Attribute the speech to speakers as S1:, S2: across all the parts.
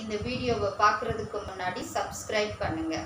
S1: இந்த வீடியோவை பார்க்குறதுக்கு முன்னாடி சப்ஸ்கிரைப் பண்ணுங்க.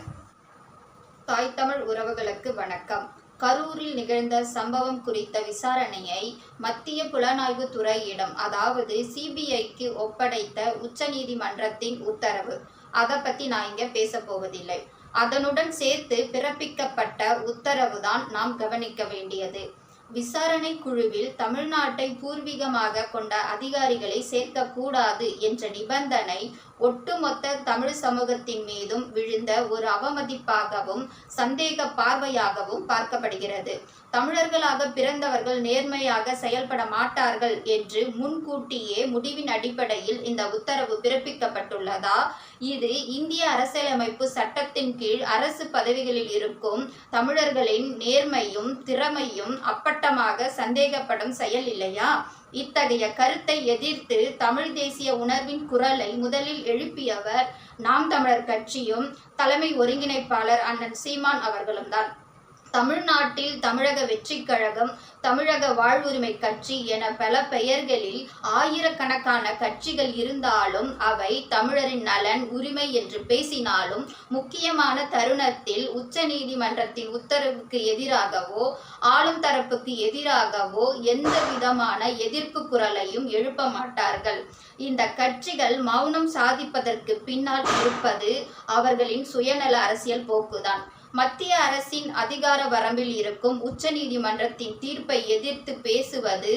S1: தாய் தமிழ் உறவுகளுக்கு வணக்கம். கரூரில் நிகழ்ந்த சம்பவம் குறித்த விசாரணையை மத்திய புலனாய்வு துறையிடம் அதாவது சிபிஐக்கு ஒப்படைத்த உச்சநீதிமன்றத்தின் உத்தரவு. அதை பற்றி நான் இங்கே பேச போவதில்லை. அதனுடன் சேர்த்து பிறப்பிக்கப்பட்ட உத்தரவு தான் நாம் கவனிக்க வேண்டியது. விசாரணை குழுவில் தமிழ்நாட்டை பூர்வீகமாக கொண்ட அதிகாரிகளை சேர்க்கக்கூடாது என்ற நிபந்தனை ஒட்டுமொத்த தமிழ் சமூகத்தின் மீதும் விழுந்த ஒரு அவமதிப்பாகவும் சந்தேக பார்வையாகவும் பார்க்கப்படுகிறது. தமிழர்களாக பிறந்தவர்கள் நேர்மையாக செயல்பட மாட்டார்கள் என்று முன்கூட்டியே முடிவின் அடிப்படையில் இந்த உத்தரவு பிறப்பிக்கப்பட்டுள்ளதா? இது இந்திய அரசியலமைப்பு சட்டத்தின் கீழ் அரசு பதவிகளில் இருக்கும் தமிழர்களின் நேர்மையும் திறமையும் அப்பட்டமாக சந்தேகப்படும் செயல் இல்லையா? இத்தகைய கருத்தை எதிர்த்து தமிழ் தேசிய உணர்வின் குரலை முதலில் எழுப்பியவர் நாம் தமிழர் கட்சியும் தலைமை ஒருங்கிணைப்பாளர் அண்ணன் சீமான் அவர்களும் தான் தமிழ்நாட்டில் தமிழக வெற்றிக் கழகம் தமிழக வாழ்வுரிமை கட்சி என பல பெயர்களில் ஆயிரக்கணக்கான கட்சிகள் இருந்தாலும் அவை தமிழரின் நலன் உரிமை என்று பேசினாலும் முக்கியமான தருணத்தில் உச்ச நீதிமன்றத்தின் உத்தரவுக்கு எதிராகவோ ஆளும் தரப்புக்கு எதிராகவோ எந்த விதமான எதிர்ப்பு குரலையும் எழுப்ப மாட்டார்கள். இந்த கட்சிகள் மௌனம் சாதிப்பதற்கு பின்னால் இருப்பது அவர்களின் சுயநல அரசியல் போக்குதான். மத்திய அரசின் அதிகார வரம்பில் இருக்கும் உச்சநீதிமன்றத்தின் தீர்ப்பை எதிர்த்து பேசுவது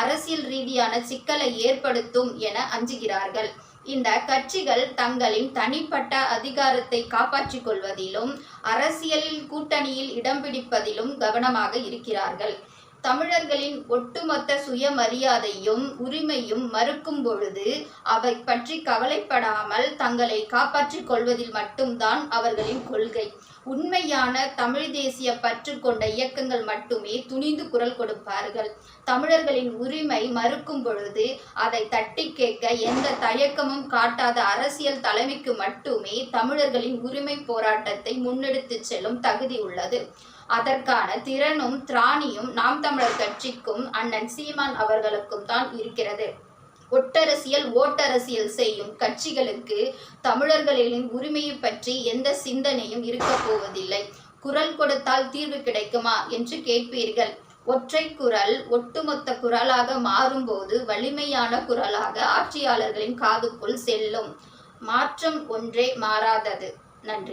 S1: அரசியல் ரீதியான சிக்கலை ஏற்படுத்தும் என அஞ்சுகிறார்கள். இந்த கட்சிகள் தங்களின் தனிப்பட்ட அதிகாரத்தை காப்பாற்றிக் கொள்வதிலும் அரசியலில் கூட்டணியில் இடம் பிடிப்பதிலும் கவனமாக இருக்கிறார்கள். தமிழர்களின் ஒட்டுமொத்த சுயமரியாதையும் உரிமையும் மறுக்கும் பொழுது அவை பற்றி கவலைப்படாமல் தங்களை காப்பாற்றிக் கொள்வதில் மட்டும்தான் அவர்களின் கொள்கை. உண்மையான தமிழ் தேசிய பற்று கொண்ட இயக்கங்கள் மட்டுமே துணிந்து குரல் கொடுப்பார்கள். தமிழர்களின் உரிமை மறுக்கும் பொழுது அதை தட்டி கேட்க எந்த தயக்கமும் காட்டாத அரசியல் தலைமைக்கு மட்டுமே தமிழர்களின் உரிமை போராட்டத்தை முன்னெடுத்து செல்லும் தகுதி உள்ளது. அதற்கான திறனும் திராணியும் நாம் தமிழர் கட்சிக்கும் அண்ணன் சீமான் அவர்களுக்கும் தான் இருக்கிறது. ஒட்டரசியல் ஓட்டரசியல் செய்யும் கட்சிகளுக்கு தமிழர்களின் உரிமையை பற்றி எந்த சிந்தனையும் இருக்க போவதில்லை. குரல் கொடுத்தால் தீர்வு கிடைக்குமா என்று கேட்பீர்கள். ஒற்றை குரல் ஒட்டுமொத்த குரலாக மாறும்போது வலிமையான குரலாக ஆட்சியாளர்களின் காதுக்குள் செல்லும் மாற்றம் ஒன்றே மாறாதது. நன்றி.